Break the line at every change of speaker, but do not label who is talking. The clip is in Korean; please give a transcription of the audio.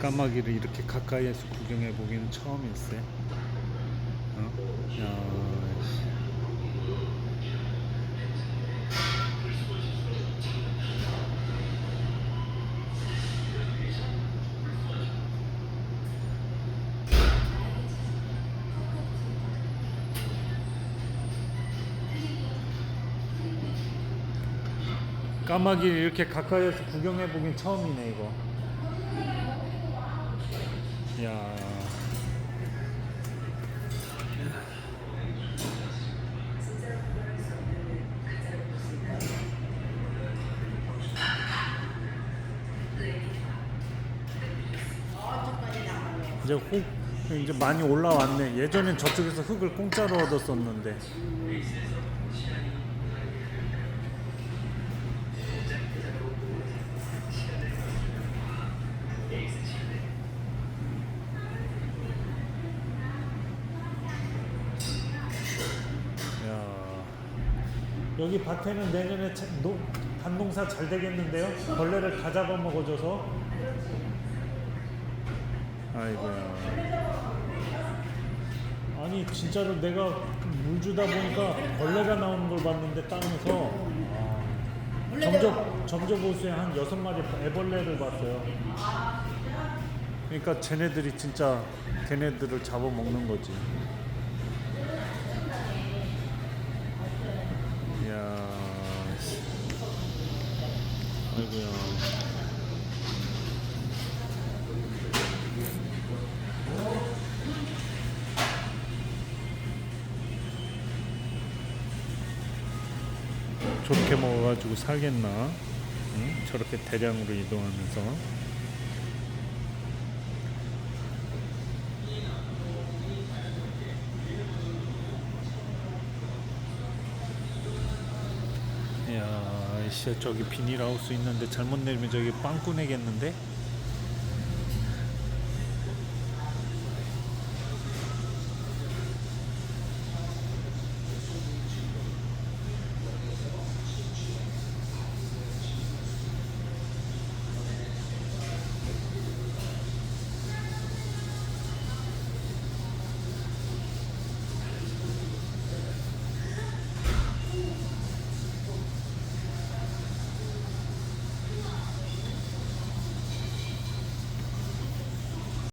까마귀를 이렇게 가까이에서 구경해 보기는 처음일세. 어? 야, 씨. 까마귀를 이렇게 가까이에서 구경해 보긴 처음이네 이거. 야. 이제 혹 이제 많이 올라왔네. 예전엔 저쪽에서 흙을 공짜로 얻었었는데. 야. 여기 밭에는 내년에 차- 노, 밭농사 잘 되겠는데요? 벌레를 다 잡아먹어줘서. 아이고야. 아니 진짜로 내가 물 주다 보니까 벌레가 나오는 걸 봤는데 땅에서 아, 점적 점적 호수에 한 여섯 마리 애벌레를 봤어요. 그러니까 쟤네들이 진짜 걔네들을 잡아먹는 거지. 이야. 씨. 아이고야. 저렇게 먹어가지고 살겠나? 응? 저렇게 대량으로 이동하면서. 이야, 씨, 저기 비닐하우스 있는데 잘못 내리면 저기 빵꾸 내겠는데?